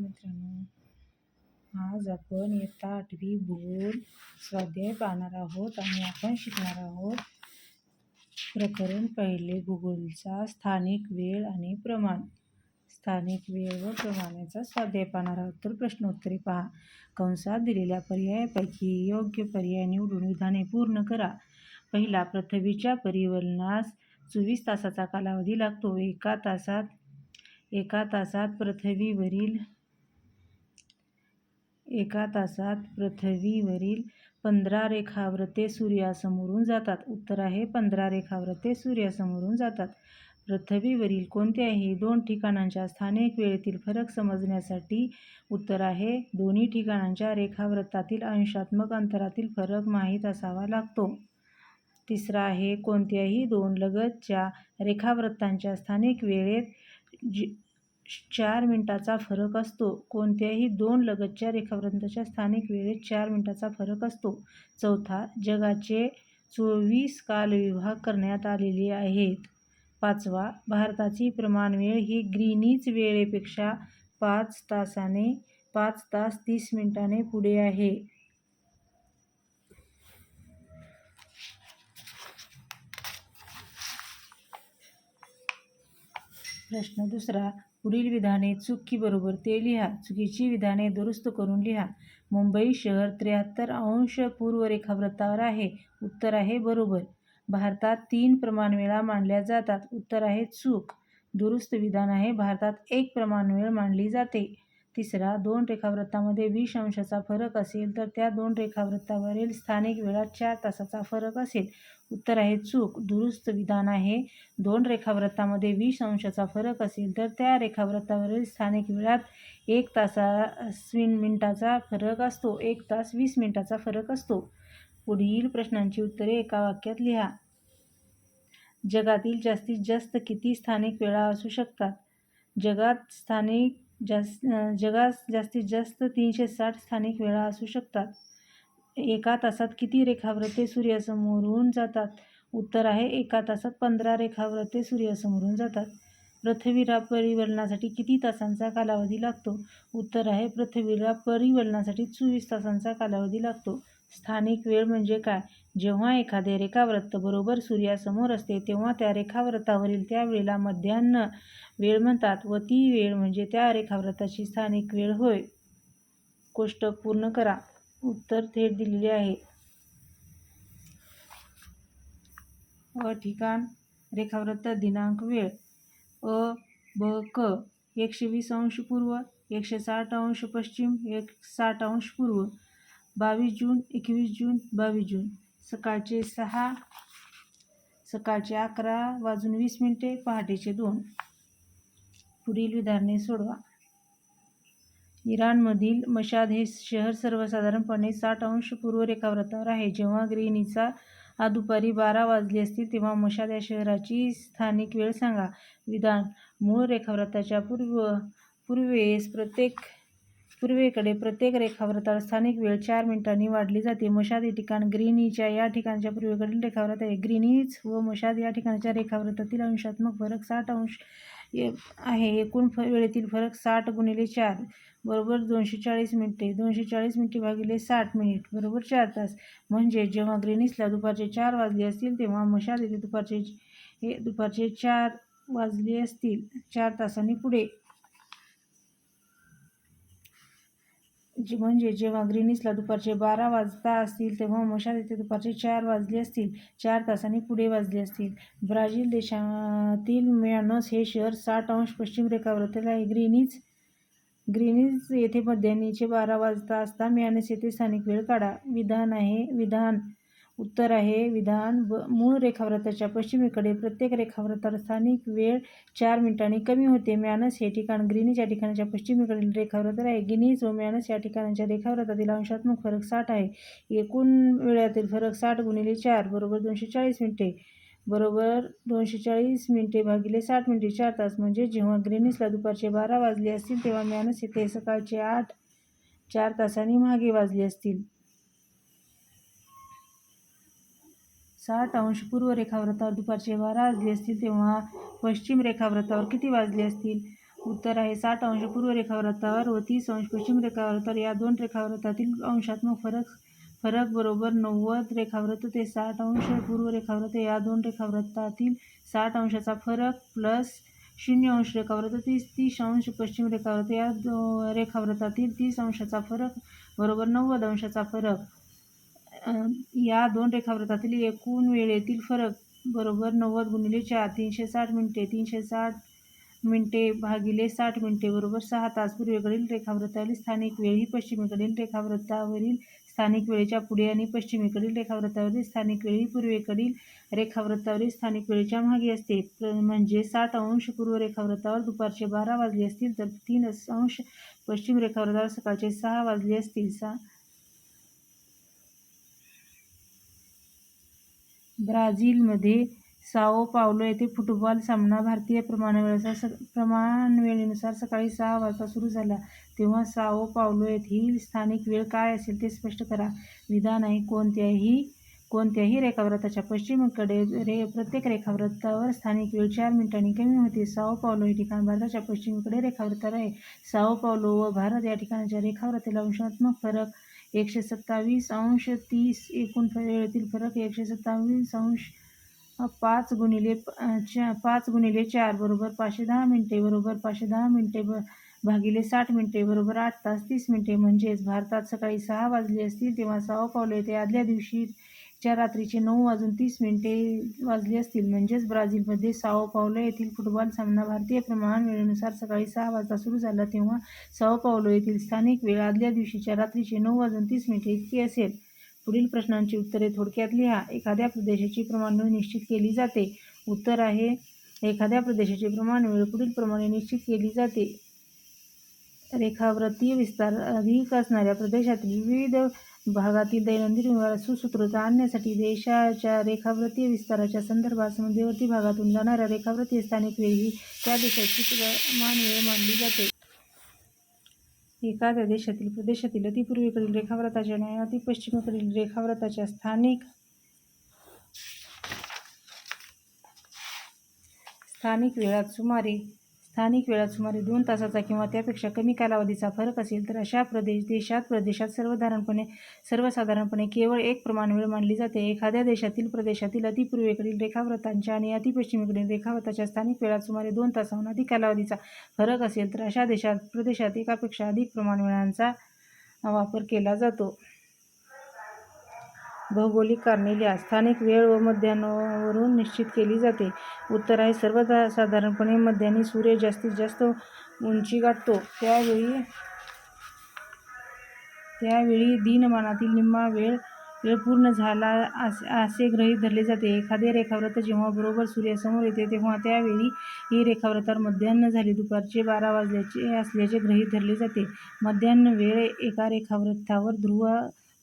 मित्रांनो. आज आपण इयत्ता आठवी भूगोल स्वाध्याय पाहणार आहोत आणि आपण शिकणार आहोत प्रकरण पहिले भूगोलचा स्थानिक वेळ आणि प्रमाण. स्थानिक वेळ व प्रमाणाचा स्वाध्याय पाहणार आहोत. तर प्रश्नोत्तरे पहा. कंसात दिलेल्या पर्यायापैकी योग्य पर्याय निवडून विधाने पूर्ण करा. पहिला पृथ्वीच्या परिवलनास चोवीस तासाचा कालावधी लागतो. एका तासात एका तासात पृथ्वीवरील एका तासात पृथ्वीवरील पंधरा रेखाव्रते सूर्यासमोरून जातात. उत्तर आहे पंधरा रेखाव्रते सूर्यासमोरून जातात. पृथ्वीवरील कोणत्याही दोन ठिकाणांच्या स्थानिक वेळेतील फरक समजण्यासाठी उत्तर आहे. दोन्ही ठिकाणांच्या रेखाव्रतातील अंशात्मक अंतरातील फरक माहीत असावा लागतो. तिसरा आहे कोणत्याही दोन लगतच्या रेखावृत्तांच्या स्थानिक वेळेत जी चार मिनिटाचा फरक असतो. कोणत्याही दोन लगतच्या रेखावृत्ताच्या स्थानिक वेळेत चार मिनिटाचा फरक असतो. चौथा जगाचे चोवीस कालविभाग करण्यात आलेले आहेत. पाचवा भारताची प्रमाणवेळ ही ग्रीनीच वेळेपेक्षा पाच तासाने पाच तास तीस मिनिटाने पुढे आहे. प्रश्न दुसरा पुढील विधाने चूक की बरोबर ते लिहा. चुकीची विधाने दुरुस्त करून लिहा. मुंबई शहर त्र्याहत्तर अंश पूर्व रेखावृत्तावर आहे. उत्तर आहे बरोबर. भारतात तीन प्रमाणवेळा मांडल्या जातात. उत्तर आहे चूक. दुरुस्त विधान आहे. भारतात एक प्रमाणवेळ मांडली जाते. तिसरा दोन रेखावृत्तामध्ये वीस अंशाचा फरक असेल तर त्या दोन रेखावृत्तावरील स्थानिक वेळात चार तासाचा फरक असेल. उत्तर आहे चूक दुरुस्त विधान आहे. दोन रेखावृत्तामध्ये वीस अंशाचा फरक असेल तर त्या रेखावृत्तावरील स्थानिक वेळात एक तासा मिनिटाचा फरक असतो एक तास वीस मिनिटाचा फरक असतो. पुढील प्रश्नांची उत्तरे एका वाक्यात लिहा. जगातील जास्तीत जास्त किती स्थानिक वेळा असू शकतात? जगात स्थानिक जास् जगास जास्तीत जास्त तीनशे साठ स्थानिक वेळा असू शकतात. एका तासात किती रेखाव्रते सूर्यासमोरून जातात? उत्तर आहे एका तासात पंधरा रेखाव्रते सूर्यासमोरून जातात. पृथ्वीला परिवलनासाठी किती तासांचा कालावधी लागतो? उत्तर आहे पृथ्वीला परिवलनासाठी चोवीस तासांचा कालावधी लागतो. स्थानिक वेळ म्हणजे काय? जेव्हा एखादे रेखावृत्त बरोबर सूर्यासमोर असते तेव्हा त्या रेखावृत्तावरील त्या वेळेला मध्यान्ह वेळ म्हणतात व ती वेळ म्हणजे त्या रेखावृत्ताची स्थानिक वेळ होय. कोष्टक पूर्ण करा. उत्तर थेट दिलेले आहे. अ ठिकाण रेखावृत्त दिनांक वेळ. अ ब क एकशे वीस अंश पूर्व एकशे साठ अंश पश्चिम एक साठ अंश पूर्व. बावीस जून एकवीस जून बावीस जून. सकाळचे सहा सकाळचे अकरा वाजून वीस मिनिटे पहाटेचे दोन. पुढील विधाने सोडवा. इराणमधील मशाद हे शहर सर्वसाधारणपणे साठ अंश पूर्व रेखाव्रतावर आहे. जेव्हा ग्रीनीचा दुपारी बारा वाजले असतील तेव्हा मशाद या शहराची स्थानिक वेळ सांगा. विधान मूळ रेखाव्रताच्या पूर्व पूर्वेस प्रत्येक पूर्वेकडे प्रत्येक रेखावृत्तावर स्थानिक वेळ चार मिनिटांनी वाढली जाते. मशाद हे ठिकाण ग्रीनीच्या या ठिकाणच्या पूर्वेकडील रेखावृत्त आहे. ग्रीनीज व मशाद या ठिकाणच्या रेखावृत्तातील अंशात्मक फरक साठ अंश आहे. एकूण फ वेळेतील फरक साठ गुणिले चार. बरोबर दोनशे चाळीस मिनिटे. दोनशे चाळीस मिनिटे भागिले साठ मिनिट. बरोबर चार तास. म्हणजे जेव्हा ग्रेनिसला दुपारचे चार वाजले असतील तेव्हा मशाद येथे दुपारचे हे दुपारचे चार वाजले असतील. चार तासांनी पुढे जे म्हणजे जेव्हा ग्रीनिसला दुपारचे बारा वाजता असतील तेव्हा मशाल येथे दुपारचे चार वाजले असतील चार तासांनी पुढे वाजले असतील. ब्राझील देशातील म्यानस हे शहर साठ अंश पश्चिम रेखावृत्तीला आहे. ग्रीनिज ग्रीनिज येथे मध्यानीचे बारा वाजता असता. म्यानस येथे स्थानिक वेळ काढा. विधान आहे. विधान उत्तर आहे विधान ब मूळ रेखाव्रताच्या पश्चिमेकडे प्रत्येक रेखावृत्तावर स्थानिक वेळ चार मिनिटांनी कमी होते. मॅनस हे ठिकाण ग्रीनिज या ठिकाणाच्या पश्चिमेकडील रेखावृत्त आहे. गिनीज व मॅनस या ठिकाणाच्या रेखाव्रतातील अंशात्मक फरक साठ आहे. एकूण वेळातील फरक साठ गुणिले चार बरोबर दोनशे चाळीस मिनिटे बरोबर दोनशे चाळीस मिनिटे भागिले साठ मिनिटे चार तास. म्हणजे जेव्हा ग्रेनिसला दुपारचे बारा वाजले असतील तेव्हा मॅनस येथे सकाळचे आठ चार तासांनी मागे वाजले असतील. साठ अंश पूर्व रेखावृत्तावर दुपारचे बारा वाजले असतील तेव्हा पश्चिम रेखाव्रतावर किती वाजले असतील? उत्तर आहे साठ अंश पूर्व रेखाव्रतावर व तीस अंश पश्चिम रेखावृत्तावर. या दोन रेखावृतातील अंशात्मक फरक फरक बरोबर नव्वद रेखावृत्त ते साठ अंश पूर्व रेखावृत्त. या दोन रेखावृत्तातील साठ अंशाचा फरक प्लस शून्य अंश रेखावृत्त तीस तीस अंश पश्चिम रेखावृत्त. या दो रेखावृत्तातील तीस अंशाचा फरक बरोबर नव्वद अंशाचा फरक. या दोन रेखावृतातील एकूण वेळेतील फरक बरोबर नव्वद गुणिले चार तीनशे साठ मिनिटे तीनशे साठ मिनिटे भागिले साठ मिनिटे बरोबर सहा तास पूर्वेकडील रेखावृतावरील स्थानिक वेळ ही पश्चिमेकडील रेखावृत्तावरील स्थानिक वेळेच्या पुढे आणि पश्चिमेकडील रेखावृतावरील स्थानिक वेळ ही पूर्वेकडील रेखावृत्तावरील स्थानिक वेळेच्या मागे असते. प्र- म्हणजे साठ अंश पूर्व रेखावृत्तावर दुपारचे बारा वाजले असतील तर तीन अंश पश्चिम रेखावृत्तावर सकाळचे सहा वाजले असतील. सा ब्राझीलमध्ये साओ पावलो येथे फुटबॉल सामना भारतीय प्रमाणवेळेचा स प्रमाण वेळेनुसार सकाळी सहा वाजता सुरू झाला. तेव्हा साओ पावलो येथील स्थानिक वेळ काय असेल ते स्पष्ट करा. विधान आहे कोणत्याही कोणत्याही रेखावृताच्या पश्चिमेकडे रे प्रत्येक रेखावृत्तावर स्थानिक वेळ चार मिनिटांनी कमी होते. साओ पावलो हे ठिकाण भारताच्या पश्चिमेकडे रेखावृत्तावर आहे. साओ पावलो व भारत या ठिकाणाच्या रेखावृत्ताला अंशात्मक फरक एकशे सत्तावीस अंश तीस एकूण वेळेतील फरक एकशे सत्तावीस अंश पाच गुणिले चा पाच गुणिले चार बरोबर पाचशे दहा मिनिटे बरोबर पाचशे दहा मिनिटे ब भागिले साठ मिनिटे बरोबर आठ तास तीस मिनिटे. म्हणजेच भारतात सकाळी सहा वाजले असतील तेव्हा साओ पावलो येथे आदल्या दिवशी च्या रात्रीचे नऊ वाजून तीस मिनिटे वाजली असतील. म्हणजेच ब्राझीलमध्ये साओ पावलो येथील फुटबॉल सामना भारतीय प्रमाण वेळेनुसार सकाळी सहा वाजता सुरू झाला तेव्हा साओ पावलो येथील स्थानिक वेळ आदल्या दिवशीच्या रात्रीचे नऊ वाजून तीस मिनिटे इतकी असेल. पुढील प्रश्नांची उत्तरे थोडक्यात लिहा. एखाद्या प्रदेशाची प्रमाणवेळ निश्चित केली जाते. उत्तर आहे एखाद्या प्रदेशाची प्रमाणवेळ पुढील प्रमाणे निश्चित केली जाते. रेखावृत्तीय विस्तार अधिक असणाऱ्या प्रदेशातील विविध भागातील दैनंदिन व्यवहार सुसूत्रता आणण्यासाठी देशाच्या रेखावृत्तीय विस्ताराच्या संदर्भात मध्यवर्ती भागातून जाणाऱ्या रेखावृत्तीय स्थानिक वेळ ही त्या देशाची मानवेळ वेळ मानली जाते. एखाद्या देशातील प्रदेशातील अतिपूर्वेकडील रेखाव्रताच्या आणि अतिपश्चिमेकडील रेखाव्रताच्या स्थानिक स्थानिक वेळात सुमारे स्थानिक वेळात सुमारे दोन तासाचा किंवा त्यापेक्षा कमी कालावधीचा फरक असेल तर अशा प्रदेश देशात प्रदेशात सर्वसाधारणपणे सर्वसाधारणपणे केवळ एक प्रमाण वेळ मानली जाते. एखाद्या देशातील प्रदेशातील अतिपूर्वेकडील रेखाव्रतांच्या आणि अतिपश्चिमेकडील रेखाव्रताच्या स्थानिक वेळात सुमारे दोन तासाहून अधिक कालावधीचा फरक असेल तर अशा देशात प्रदेशात एकापेक्षा अधिक प्रमाण वेळांचा वापर केला जातो. भौगोलिक कारणे लिहा स्थानिक वेळ व मध्यान्हवरून निश्चित केली जाते. उत्तर आहे सर्वसाधारणपणे मध्यान्ही सूर्य जास्तीत जास्त उंची गाठतो. त्यावेळी त्यावेळी दिनमानातील निम्मा वेळ वेळ पूर्ण झाला असे असे गृहीत धरले जाते. एखादे रेखाव्रत जेव्हा बरोबर सूर्यासमोर येते तेव्हा त्यावेळी ही रेखाव्रतावर मध्यान्ह झाली. दुपारचे बारा वाजल्याचे असल्याचे गृहीत धरले जाते. मध्यान्ह वेळ एका रेखाव्रतावर ध्रुव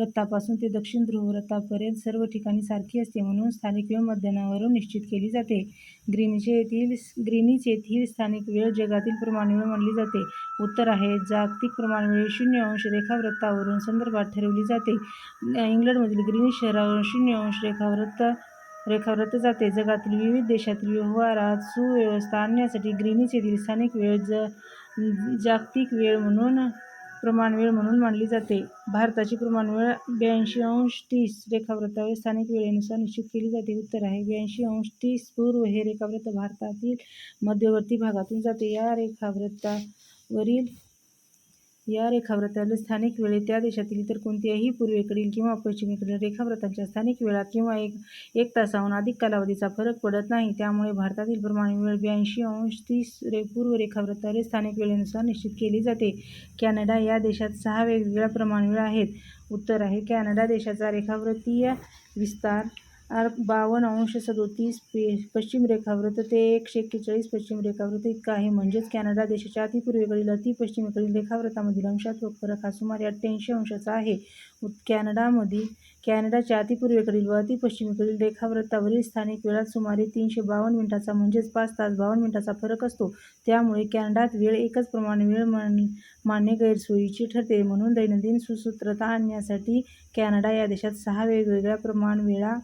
वृत्तापासून ते दक्षिण ध्रुव वृत्तापर्यंत सर्व ठिकाणी सारखी असते म्हणून स्थानिक वेळ मध्यानावरून निश्चित केली जाते. ग्रीनिच येथील ग्रीनिच येथील स्थानिक वेळ जगातील प्रमाणवेळ मानली जाते. उत्तर आहे जागतिक प्रमाणवेळ शून्य अंश रेखावृत्तावरून संदर्भात ठरवली जाते. इंग्लंडमधील ग्रीनिच शहरावरून शून्य अंश रेखावृत्त रेखावृत्त जाते. जगातील विविध देशातील व्यवहारात सुव्यवस्था आणण्यासाठी ग्रीनिच येथील स्थानिक वेळ ज जागतिक वेळ म्हणून प्रमाणवेळ म्हणून मानली जाते. भारताची प्रमाणवेळ ब्याऐंशी अंश तीस रेखावृत्तावर स्थानिक वेळेनुसार निश्चित केली जाते. उत्तर आहे ब्याऐंशी अंश तीस पूर्व हे रेखावृत्त भारतातील मध्यवर्ती भागातून जाते. या रेखावृत्तावरील या रेखाव्रताला स्थानिक वेळे त्या देशातील इतर कोणत्याही पूर्वेकडील किंवा पश्चिमेकडील रेखाव्रतांच्या स्थानिक वेळात किंवा एक एक तासाहून अधिक कालावधीचा फरक पडत नाही. त्यामुळे भारतातील प्रमाणवेळ ब्याऐंशी अंश तीस रे पूर्व रेखाव्रताला स्थानिक वेळेनुसार निश्चित केली जाते. कॅनडा या देशात सहा वेगवेगळ्या प्रमाणवेळ आहेत. उत्तर आहे कॅनडा देशाचा रेखावृत्तीय विस्तार आर बावन्न अंश सदोतीस पे पश्चिम रेखावृत्त ते एकशे एक्केचाळीस पश्चिम रेखावृत्त इतका आहे. म्हणजेच कॅनडा देशाच्या अतिपूर्वेकडील अतिपश्चिमेकडील रेखावृत्तामधील अंशात्मक फरक हा सुमारे अठ्ठ्याऐंशी अंशाचा आहे. कॅनडामधील कॅनडाच्या अतिपूर्वेकडील व अतिपश्चिमेकडील रेखावृत्तावरील स्थानिक वेळात सुमारे तीनशे बावन्न मिनिटाचा म्हणजेच पाच तास बावन्न मिनिटाचा फरक असतो. त्यामुळे कॅनडात वेळ एकच प्रमाण वेळ मान मानणे गैरसोयीची ठरते. म्हणून दैनंदिन सुसूत्रता आणण्यासाठी कॅनडा या देशात सहा वेगवेगळ्या प्रमाण वेळा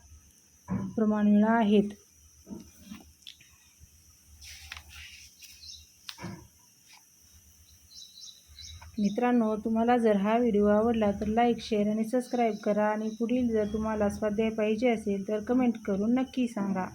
प्रमाण वेळा आहेत. मित्रांनो तुम्हाला जर हा व्हिडिओ आवडला तर लाईक शेअर आणि सबस्क्राईब करा आणि पुढील जर तुम्हाला स्वाध्याय पाहिजे असेल तर कमेंट करून नक्की सांगा.